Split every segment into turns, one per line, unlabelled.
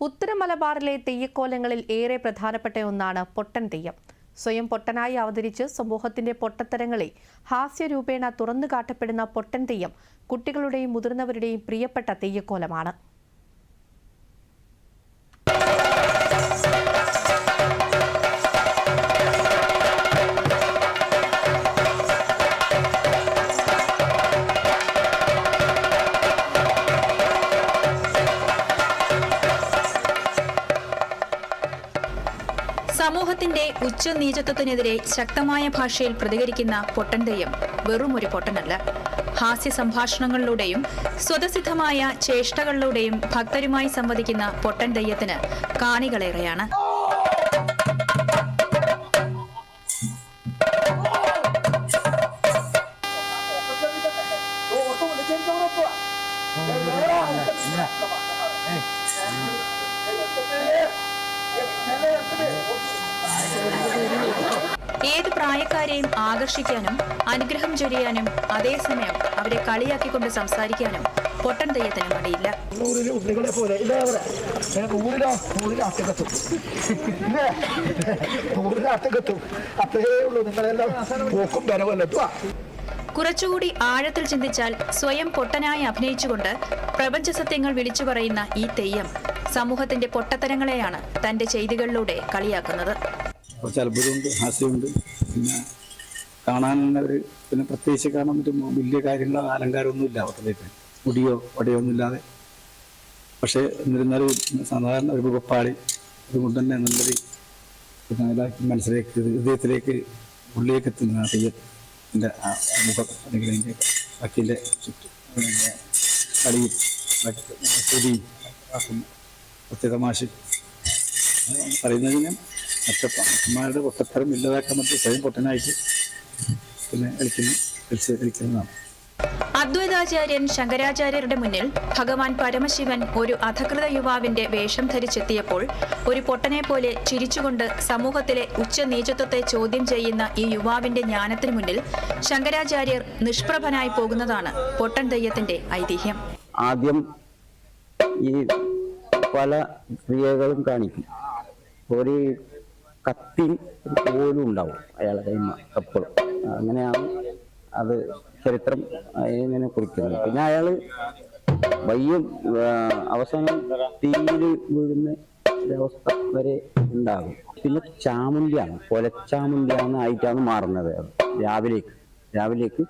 ഉത്തര മലബാറിലെ തെയ്യക്കോലങ്ങളിൽ ഏറെ പ്രധാനപ്പെട്ട ഒന്നാണ് പൊട്ടൻ തെയ്യം. സ്വയം പൊട്ടനായി അവതരിച്ച് സമൂഹത്തിന്റെ പൊട്ടത്തരങ്ങളെ ഹാസ്യരൂപേണ തുറന്നു കാട്ടപ്പെടുന്ന പൊട്ടൻ തെയ്യം കുട്ടികളുടെയും മുതിർന്നവരുടെയും പ്രിയപ്പെട്ട തെയ്യക്കോലമാണ്.
സമൂഹത്തിന്റെ ഉച്ചനീചത്വത്തിനെതിരെ ശക്തമായ ഭാഷയിൽ പ്രതികരിക്കുന്ന പൊട്ടൻ തെയ്യം വെറും ഒരു പൊട്ടനല്ല. ഹാസ്യ സംഭാഷണങ്ങളിലൂടെയും സ്വതസിദ്ധമായ ചേഷ്ടകളിലൂടെയും ഭക്തരുമായി സംവദിക്കുന്ന പൊട്ടൻ തെയ്യത്തിന് കാണികളേറെയാണ്. ഏത് പ്രായക്കാരെയും ആകർഷിക്കാനും അനുഗ്രഹം ചൊരിയാനും അതേസമയം അവരെ കളിയാക്കിക്കൊണ്ട് സംസാരിക്കാനും പൊട്ടൻ തെയ്യത്തിന് മടിയില്ല.
അത്രയേ ഉള്ളൂ. നിങ്ങളെല്ലാം
കുറച്ചുകൂടി ആഴത്തിൽ ചിന്തിച്ചാൽ സ്വയം പൊട്ടനായി അഭിനയിച്ചുകൊണ്ട് പ്രപഞ്ച സത്യങ്ങൾ വിളിച്ചു പറയുന്ന ഈ തെയ്യം സമൂഹത്തിന്റെ പൊട്ടത്തരങ്ങളെയാണ് തന്റെ ചെയ്തികളിലൂടെ കളിയാക്കുന്നത്.
കുറച്ച് അത്ഭുതമുണ്ട് ഹാസ്യമുണ്ട്. പിന്നെ കാണാൻ ഒരു പിന്നെ പ്രത്യേകിച്ച് കാണാൻ പറ്റും വലിയ കാര്യങ്ങളോ അലങ്കാരമൊന്നും ഇല്ല അവർക്ക് മുടിയോ വടയോ ഒന്നും ഇല്ലാതെ. പക്ഷേ എന്നിരുന്നാലും സാധാരണ ഒരു മുഖപ്പാടി അതുകൊണ്ട് തന്നെ ഇതാക്കി മനസ്സിലേക്ക് ഹൃദയത്തിലേക്ക് ഉള്ളിലേക്ക് എത്തുന്ന തെയ്യത്തിന്റെ ആ മുഖം അല്ലെങ്കിൽ അതിന്റെ വക്കിന്റെ ചുറ്റും പിന്നെ കളിയും ബാക്കി ആക്കുന്നു. പ്രത്യേകമാശയും പറയുന്നതിന് മറ്റന്മാരുടെ പൊട്ടത്തരം ഇല്ലാതാക്കാൻ പറ്റി സ്വയം പൊട്ടനായിട്ട് പിന്നെ കളിക്കുന്നു കളിച്ച് കളിക്കുന്നതാണ്.
അദ്വൈതാചാര്യൻ ശങ്കരാചാര്യരുടെ മുന്നിൽ ഭഗവാൻ പരമശിവൻ ഒരു അധകൃത യുവാവിന്റെ വേഷം ധരിച്ചെത്തിയപ്പോൾ ഒരു പൊട്ടനെ പോലെ ചിരിച്ചുകൊണ്ട് സമൂഹത്തിലെ ഉച്ചനീചത്വത്തെ ചോദ്യം ചെയ്യുന്ന ഈ യുവാവിന്റെ ജ്ഞാനത്തിന് മുന്നിൽ ശങ്കരാചാര്യർ നിഷ്പ്രഭനായി പോകുന്നതാണ് പൊട്ടൻ തെയ്യത്തിന്റെ ഐതിഹ്യം.
ആദ്യം ഈ പല ക്രിയകളും കാണിക്കും. ഒരു കത്തി പോലും ഉണ്ടാവും അയാളുടെ കൈമ എപ്പോഴും. അങ്ങനെയാണ് അത് ചരിത്രം ഇങ്ങനെ കുറിക്കുന്നത് പിന്നെ അയാൾ വയ്യും അവസാനം തീയിൽ വീഴുന്ന ഒരവസ്ഥ വരെ ഉണ്ടാകും. പിന്നെ ചാമുണ്ടിയാണ് കൊലച്ചാമുണ്ടിയാണ് ആയിട്ടാണ് മാറുന്നത് രാവിലേക്ക്. രാവിലേക്ക്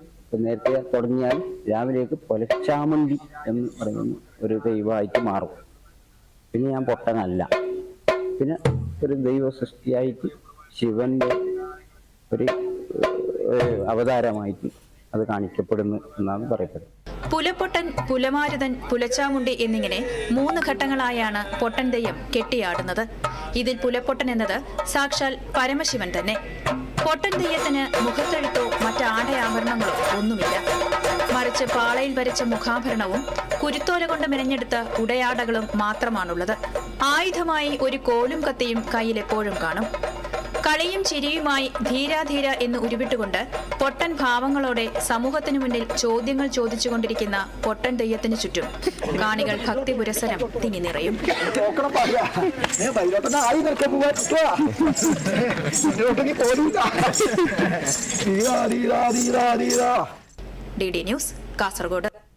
നേരത്തെ തുടങ്ങിയാൽ രാവിലേക്ക് കൊലച്ചാമുണ്ടി എന്ന് പറയുന്ന ഒരു ദൈവമായിട്ട് മാറും. പിന്നെ ഞാൻ പൊട്ടനല്ല. പിന്നെ ഒരു ദൈവ സൃഷ്ടിയായിട്ട് ശിവന്റെ ഒരു അവതാരമായിട്ട് അത് കാണിക്കപ്പെടുന്നു എന്നാണ് പറയപ്പെടുന്നത്.
പുലപ്പൊട്ടൻ പുലമാരുതൻ പുലച്ചാമുണ്ടി എന്നിങ്ങനെ മൂന്ന് ഘട്ടങ്ങളായാണ് പൊട്ടൻ തെയ്യം കെട്ടിയാടുന്നത്. ഇതിൽ പുലപ്പൊട്ടൻ എന്നത് സാക്ഷാൽ പരമശിവൻ തന്നെ. പൊട്ടൻ തെയ്യത്തിന് മുഖത്തെഴുത്തോ മറ്റ് ആടയാഭരണങ്ങളോ ഒന്നുമില്ല. മറിച്ച് പാളയിൽ വരച്ച മുഖാഭരണവും കുരുത്തോല കൊണ്ട് മെനഞ്ഞെടുത്ത ഉടയാടകളും മാത്രമാണുള്ളത്. ആയുധമായി ഒരു കോലും കത്തിയും കയ്യിൽ എപ്പോഴും കാണും. കളിയും ചിരിയുമായി ധീരാധീര എന്ന് ഉരുവിട്ടുകൊണ്ട് പൊട്ടൻ ഭാവങ്ങളോടെ സമൂഹത്തിനു മുന്നിൽ ചോദ്യങ്ങൾ ചോദിച്ചുകൊണ്ടിരിക്കുന്ന പൊട്ടൻ തെയ്യത്തിന് ചുറ്റും കാണികൾ ഭക്തി പുരസരം തിങ്ങി നിറയും. D D news Kasaragod.